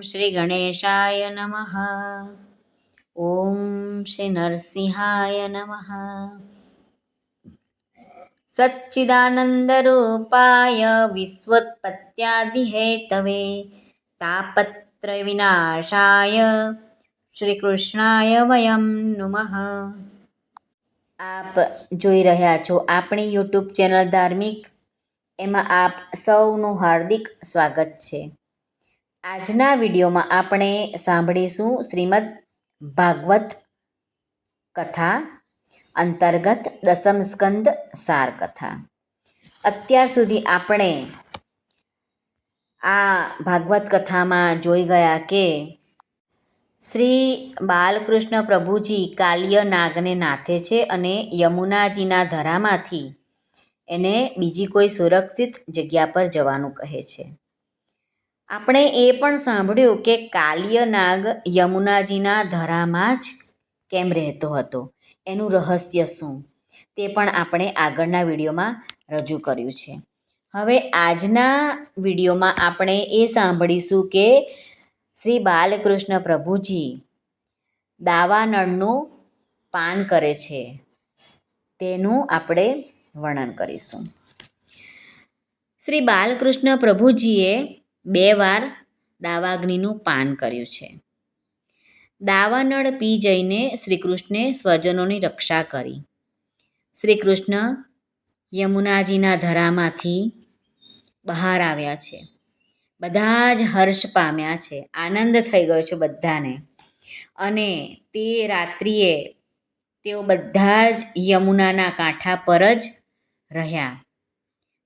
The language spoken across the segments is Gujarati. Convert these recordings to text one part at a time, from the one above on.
શ્રી ગણેશાય નમઃ ઓમ શ્રી નરસિંહાય નમઃ સચ્ચિદાનંદરૂપાય વિશ્વોત્પત્યાદિહેતવે તાપત્રવિનાશાય શ્રીકૃષ્ણાય શ્રી કૃષ્ણાય વયમ નુમઃ આપ જોઈ રહ્યા છો આપણી યુટ્યુબ ચેનલ ધાર્મિક, એમાં આપ સૌનું હાર્દિક સ્વાગત છે. આજના વિડીયોમાં આપણે સાંભળીશું શ્રીમદ ભાગવત કથા અંતર્ગત દસમ સ્કંદ સાર કથા. અત્યાર સુધી આપણે આ ભાગવત કથામાં જોઈ ગયા કે શ્રી બાલકૃષ્ણ પ્રભુજી કાલ્ય નાગને નાથે છે અને યમુનાજીના ધરામાંથી એને બીજી કોઈ સુરક્ષિત જગ્યા પર જવાનું કહે છે. આપણે એ પણ સાંભળ્યું કે કાલ્ય નાગ યમુનાજીના ધરામાં જ કેમ રહેતો હતો? એનું રહસ્ય શું? તે પણ આપણે આગળના વિડીયોમાં રજૂ કર્યું છે. હવે આજના વિડીયોમાં આપણે એ સાંભળીશું કે શ્રી બાલકૃષ્ણ પ્રભુજી દાવાનળનું પાન કરે છે. તેનું આપણે વર્ણન કરીશું. શ્રી બાલકૃષ્ણ પ્રભુજીએ બે વાર દાવાગ્નિનું પાન કર્યું છે. દાવાનળ પી જઈને શ્રીકૃષ્ણે સ્વજનોની રક્ષા કરી. શ્રીકૃષ્ણ યમુનાજીના ધરામાંથી બહાર આવ્યા છે. બધા જ હર્ષ પામ્યા છે. આનંદ થઈ ગયો છે બધાને. અને તે રાત્રિએ તેઓ બધા જ યમુનાના કાંઠા પર જ રહ્યા.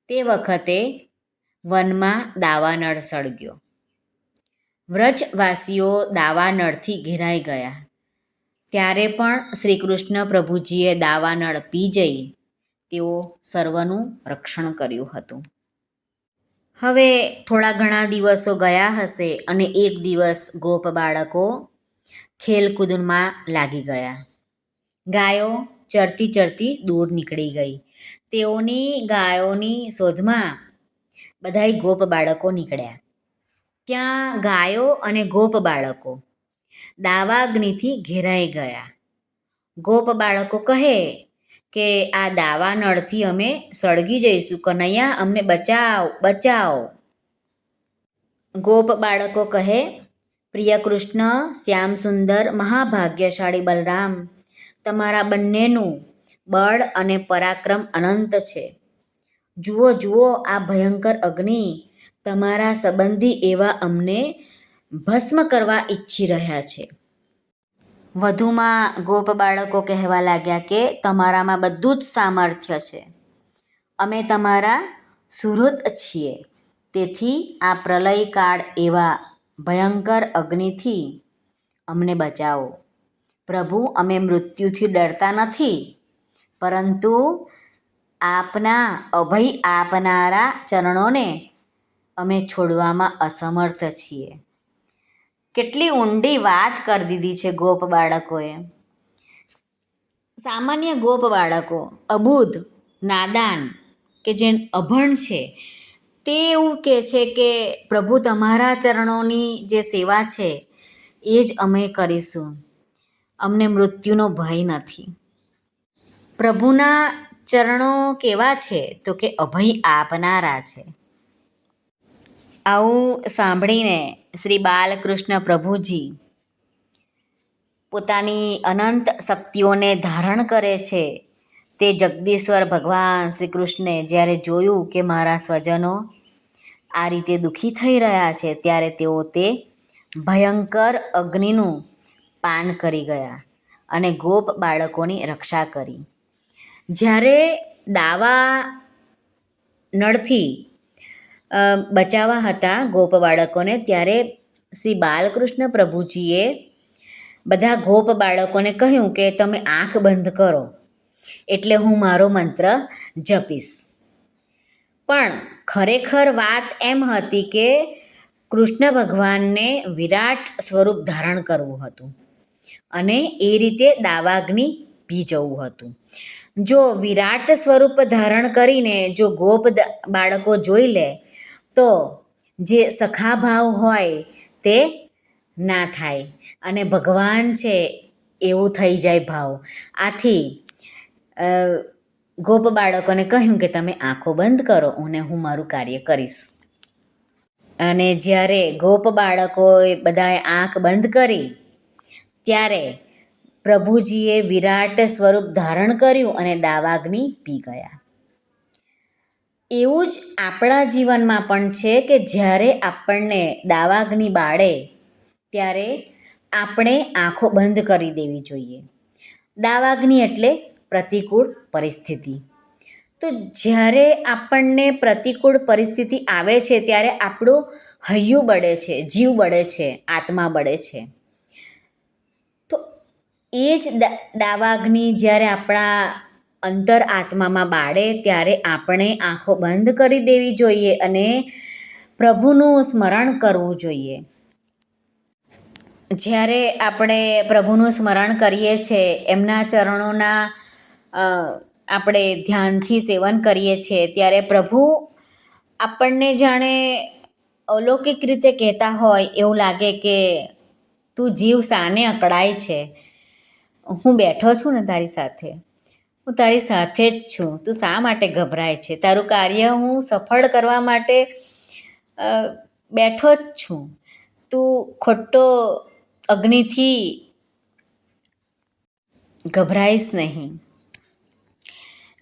તે વખતે વનમાં દાવાનળ સળગ્યો. વ્રજવાસીઓ દાવાનળથી ઘેરાઈ ગયા. ત્યારે પણ શ્રી કૃષ્ણ પ્રભુજીએ દાવાનળ પી જઈ તેઓ સર્વનું રક્ષણ કર્યું હતું. હવે થોડા ઘણા દિવસો ગયા હશે અને એક દિવસ ગોપ બાળકો ખેલકૂદમાં લાગી ગયા. ગાયો ચરતી ચરતી દૂર નીકળી ગઈ. તેઓની ગાયોની શોધમાં બધાય ગોપ બાળકો નીકળ્યા. ત્યાં ગાયો અને ગોપ બાળકો દાવાગ્નિથી ઘેરાઈ ગયા. ગોપ બાળકો કહે કે, આ દાવા નળથી અમે સળગી જઈશું. કનૈયા, અમને બચાવ બચાવ. ગોપ બાળકો કહે, પ્રિય કૃષ્ણ, શ્યામ સુંદર, મહાભાગ્યશાળી બલરામ, તમારા બંનેનું બળ અને પરાક્રમ અનંત છે. જુઓ જુઓ, આ ભયંકર અગ્નિ તમારા સંબંધી એવા અમને ભસ્મ કરવા ઈચ્છી રહ્યા છે. વધુમાં ગોપ બાળકો કહેવા લાગ્યા કે તમારામાં બધું જ સામર્થ્ય છે. અમે તમારા સુહૃદ છીએ. તેથી આ પ્રલયકાળ એવા ભયંકર અગ્નિથી અમને બચાવો. પ્રભુ, અમે મૃત્યુથી ડરતા નથી. પરંતુ આપના, અભય આપનારા ચરણોને અમે છોડવામાં અસમર્થ છીએ. કેટલી ઊંડી વાત કરી દીધી છે ગોપ બાળકોએ. સામાન્ય ગોપ બાળકો, અબૂધ, નાદાન, કે જે અભણ છે, તે એવું કહે છે કે પ્રભુ તમારા ચરણોની જે સેવા છે, એ જ અમે કરીશું. અમને મૃત્યુનો ભય નથી. પ્રભુના ચરણો કેવા છે? તો કે અભય આપનારા છે. આવું સાંભળીને શ્રી બાલકૃષ્ણ પ્રભુજી પોતાની અનંત શક્તિઓને ધારણ કરે છે. તે જગદીશ્વર ભગવાન શ્રી કૃષ્ણે જ્યારે જોયું કે મારા સ્વજનો આ રીતે દુઃખી થઈ રહ્યા છે, ત્યારે તેઓ તે ભયંકર અગ્નિનું પાન કરી ગયા અને ગોપ બાળકોની રક્ષા કરી. જ્યારે દાવા નળથી બચાવવા હતા ગોપ બાળકોને, ત્યારે શ્રી બાલકૃષ્ણ પ્રભુજીએ બધા ગોપ બાળકોને કહ્યું કે તમે આંખ બંધ કરો, એટલે હું મારો મંત્ર જપીશ. પણ ખરેખર વાત એમ હતી કે કૃષ્ણ ભગવાનને વિરાટ સ્વરૂપ ધારણ કરવું હતું અને એ રીતે દાવાગ્નિ પી જવું હતું. જો વિરાટ સ્વરૂપ ધારણ કરીને જો ગોપ બાળકો જોઈ લે, તો જે સખાભાવ હોય તે ના થાય. અને ભગવાન છે એવું થઈ જાય ભાવ. આથી ગોપ બાળકોને કહ્યું કે તમે આંખો બંધ કરો, અને હું મારું કાર્ય કરીશ. અને જ્યારે ગોપ બાળકોએ બધાએ આંખ બંધ કરી, ત્યારે પ્રભુજીએ વિરાટ સ્વરૂપ ધારણ કર્યું અને દાવાગ્નિ પી ગયા. એવું જ આપણા જીવનમાં પણ છે કે જ્યારે આપણને દાવાગ્નિ બાળે, ત્યારે આપણે આંખો બંધ કરી દેવી જોઈએ. દાવાગ્નિ એટલે પ્રતિકૂળ પરિસ્થિતિ. તો જ્યારે આપણને પ્રતિકૂળ પરિસ્થિતિ આવે છે, ત્યારે આપણું હૈયું બળે છે, જીવ બળે છે, આત્મા બળે છે. એ જ દાવાગ્નિ જ્યારે આપણા અંતર આત્મામાં બાળે ત્યારે આપણે આંખો બંધ કરી દેવી જોઈએ અને પ્રભુનું સ્મરણ કરવું જોઈએ. જ્યારે આપણે પ્રભુનું સ્મરણ કરીએ છીએ એમના ચરણોના આપણે ધ્યાનથી સેવન કરીએ છીએ ત્યારે પ્રભુ આપણને જાણે અલૌકિક રીતે કહેતા હોય એવું લાગે કે તું જીવ સાને અકળાય છે. હું બેઠો છું ને તારી સાથે. હું તારી સાથે જ છું. તું શા માટે ગભરાય છે? તારું કાર્ય હું સફળ કરવા માટે બેઠો જ છું. તું ખોટો અગ્નિથી ગભરાઈશ નહીં.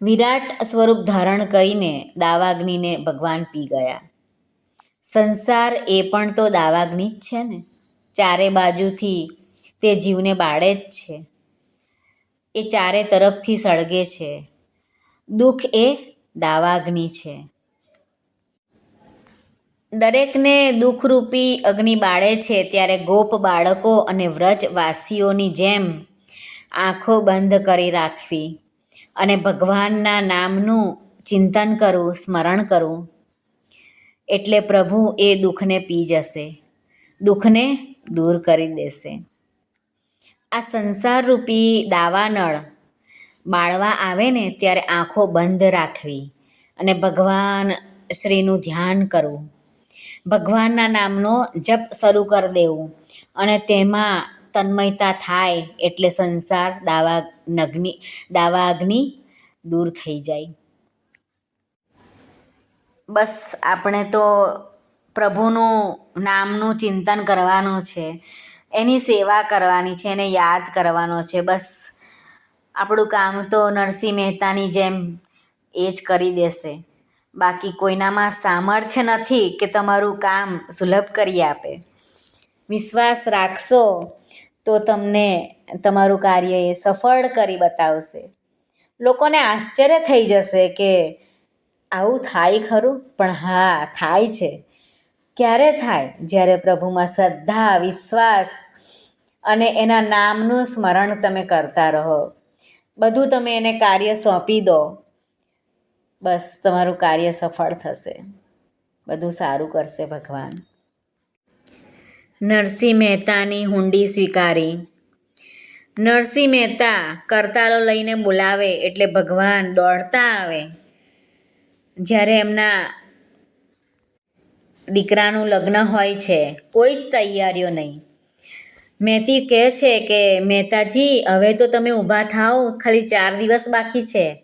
વિરાટ સ્વરૂપ ધારણ કરીને દાવાગ્નિને ભગવાન પી ગયા. સંસાર એ પણ તો દાવાગ્નિ જ છે ને? ચારે બાજુથી તે જીવને બાળે જ છે. એ ચારે તરફથી સળગે છે. દુઃખ એ દાવાગ્નિ છે. દરેકને દુઃખરૂપી અગ્નિ બાળે છે ત્યારે ગોપ બાળકો અને વ્રજવાસીઓની જેમ આંખો બંધ કરી રાખવી અને ભગવાનના નામનું ચિંતન કરવું, સ્મરણ કરવું. એટલે પ્રભુ એ દુઃખને પી જશે. દુઃખને દૂર કરી દેશે. આ સંસારરૂપી દાવાનળ બાળવા આવે ને ત્યારે આંખો બંધ રાખવી અને ભગવાન શ્રીનું ધ્યાન કરવું. ભગવાનના નામનો જપ શરૂ કરી દેવું અને તેમાં તન્મયતા થાય એટલે સંસાર દાવા નગ્નિ દાવાગ્નિ દૂર થઈ જાય. બસ આપણે તો પ્રભુનું નામનું ચિંતન કરવાનું છે. એની સેવા કરવાની છે એને યાદ કરવાનો છે, બસ. આપણું કામ તો નરસિંહ મહેતાની જેમ એ જ કરી દેશે. બાકી કોઈનામાં સામર્થ્ય નથી કે તમારું કામ સુલભ કરી આપે. વિશ્વાસ રાખશો તો તમને તમારું કાર્ય એ સફળ કરી બતાવશે. લોકોને આશ્ચર્ય થઈ જશે કે આવું થાય ખરું? પણ હા, થાય છે. ક્યારે થાય? જ્યારે પ્રભુમાં શ્રદ્ધા, વિશ્વાસ અને એના નામનું સ્મરણ તમે કરતા રહો. બધું તમે એને કાર્ય સોંપી દો. બસ તમારું કાર્ય સફળ થશે. બધું સારું કરશે ભગવાન. નરસિંહ મહેતાની હુંડી સ્વીકારી. નરસિંહ મહેતા કરતાલો લઈને બોલાવે એટલે ભગવાન દોડતા આવે. જ્યારે એમના દીકરાનું લગ્ન હોય છે, કોઈ જ તૈયારીઓ નહીં. મહેતી કહે છે કે, મહેતાજી, હવે તો તમે ઊભા થાઓ, ખાલી ચાર દિવસ બાકી છે.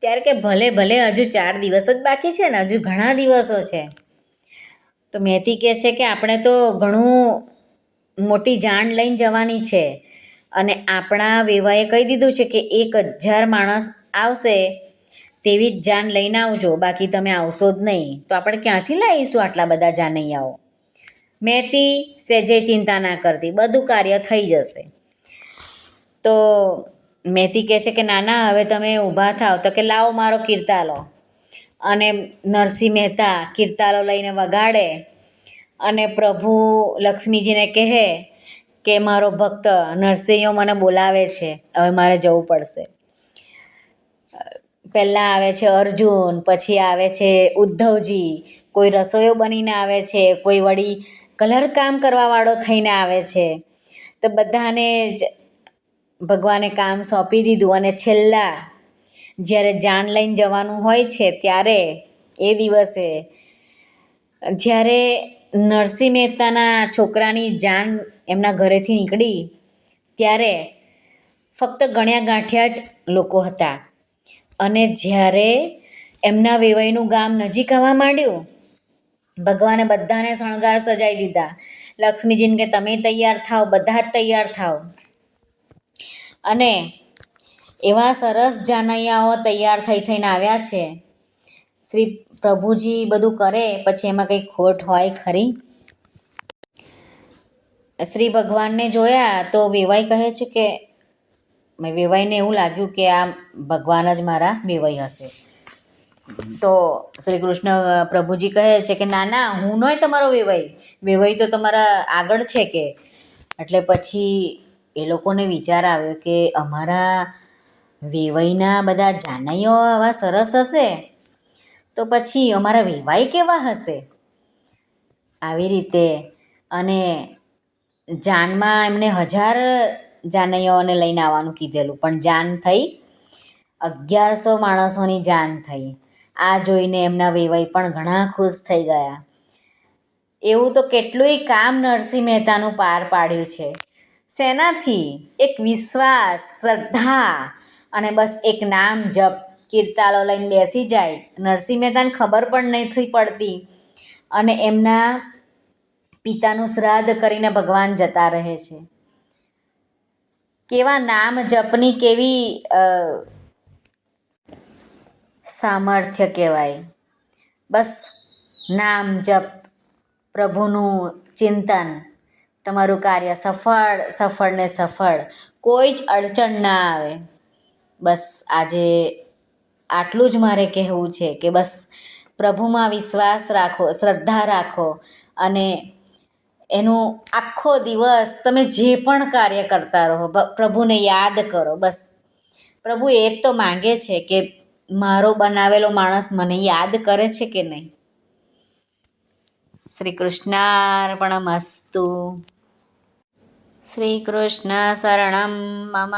ત્યારે કે, ભલે ભલે, હજુ ચાર દિવસ જ બાકી છે ને, હજુ ઘણા દિવસો છે. તો મહેતી કહે છે કે, આપણે તો ઘણું મોટી જાણ લઈને જવાની છે અને આપણા વેવાએ કહી દીધું છે કે, એક હજાર માણસ આવશે તેવી જ જાન લઈને આવજો, બાકી તમે આવશો જ નહીં. તો આપણે ક્યાંથી લાવીશું આટલા બધા જાનૈયાઓ? મહેતી સેજે ચિંતા ના કરતી, બધું કાર્ય થઈ જશે. તો મહેતી કહે છે કે ના ના હવે તમે ઊભા થાવ. તો કે, લાવો મારો કીર્તાલો. અને નરસિંહ મહેતા કીર્તાલો લઈને વગાડે અને પ્રભુ લક્ષ્મીજીને કહે કે, મારો ભક્ત નરસિંહો મને બોલાવે છે, હવે મારે જવું પડશે. પહેલાં આવે છે અર્જુન, પછી આવે છે ઉદ્ધવજી. કોઈ રસોઈયો બનીને આવે છે, કોઈ વળી કલર કામ કરવાવાળો થઈને આવે છે. તો બધાને જ ભગવાને કામ સોંપી દીધું અને છેલ્લા જ્યારે જાન લઈને જવાનું હોય છે ત્યારે એ દિવસે જ્યારે નરસિંહ મહેતાના છોકરાની જાન એમના ઘરેથી નીકળી ત્યારે ફક્ત ગણ્યા ગાંઠ્યા જ લોકો હતા. અને જ્યારે એમના વેવાઈનું ગામ નજીક આવવા માંડ્યું, ભગવાને બધાને શણગાર સજાવી દીધા. લક્ષ્મીજીને કે તમે તૈયાર થાઓ, બધા જ તૈયાર થાઓ. અને એવા સરસ જાનૈયાઓ તૈયાર થઈ થઈને આવ્યા છે. શ્રી પ્રભુજી બધું કરે, પછી એમાં કંઈ ખોટ હોય ખરી? શ્રી ભગવાનને જોયા તો વેવાઈ કહે છે કે વેવાઈને એવું લાગ્યું કે આ ભગવાન જ મારા વેવાઈ હશે. તો શ્રી કૃષ્ણ પ્રભુજી કહે છે કે ના ના હું નોય તમારો વેવાઈ. વેવાઈ તો તમારા આગળ છે કે. એટલે પછી એ લોકોને વિચાર આવ્યો કે અમારા વેવાઈના બધા જાનૈયો આવા સરસ હશે. તો પછી અમારા વેવાઈ કેવા હશે? આવી રીતે અને જાનમાં એમને હજાર જાનૈયાઓને લઈને આવવાનું કીધેલું. પણ જાન થઈ, અગિયારસો માણસોની જાન થઈ. આ જોઈને એમના વેવાઈ પણ ઘણા ખુશ થઈ ગયા. એવું તો કેટલુંય કામ નરસિંહ મહેતાનું પાર પાડ્યું છે. શેનાથી એક વિશ્વાસ, શ્રદ્ધા અને બસ એક નામ જપ, કીર્તાલો લઈને બેસી જાય. નરસિંહ મહેતાને ખબર પણ નહીં થઈ પડતી અને એમના પિતાનું શ્રાદ્ધ કરીને ભગવાન જતા રહે છે. કેવા નામ જપની કેવી સામર્થ્ય કહેવાય? બસ નામ જપ, પ્રભુનું ચિંતન, તમારું કાર્ય સફળ સફળ ને સફળ. કોઈ જ અડચણ ના આવે. બસ આજે આટલું જ મારે કહેવું છે કે બસ પ્રભુમાં વિશ્વાસ રાખો, શ્રદ્ધા રાખો અને એનું આખો દિવસ તમે જે પણ કાર્ય કરતા રહો પ્રભુને યાદ કરો, બસ. પ્રભુ એ જ તો માંગે છે કે મારો બનાવેલો માણસ મને યાદ કરે છે કે નહીં? શ્રી કૃષ્ણાર્પણમસ્તુ શ્રી કૃષ્ણ શરણમ મમ.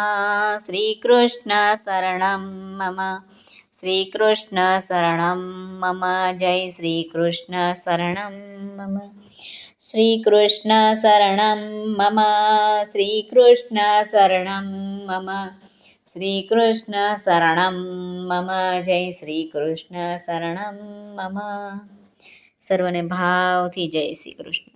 શ્રી કૃષ્ણ શરણમ મમ. શ્રી કૃષ્ણ શરણમ મમ. જય શ્રી કૃષ્ણ શરણમ મમ. શ્રી કૃષ્ણ શરણમ મમ શ્રીકૃષ્ણ શરણમ મમ શ્રીકૃષ્ણ શરણમ મમ જય શ્રીકૃષ્ણ શરણમ મમ સર્વને ભાવથી જય શ્રી કૃષ્ણ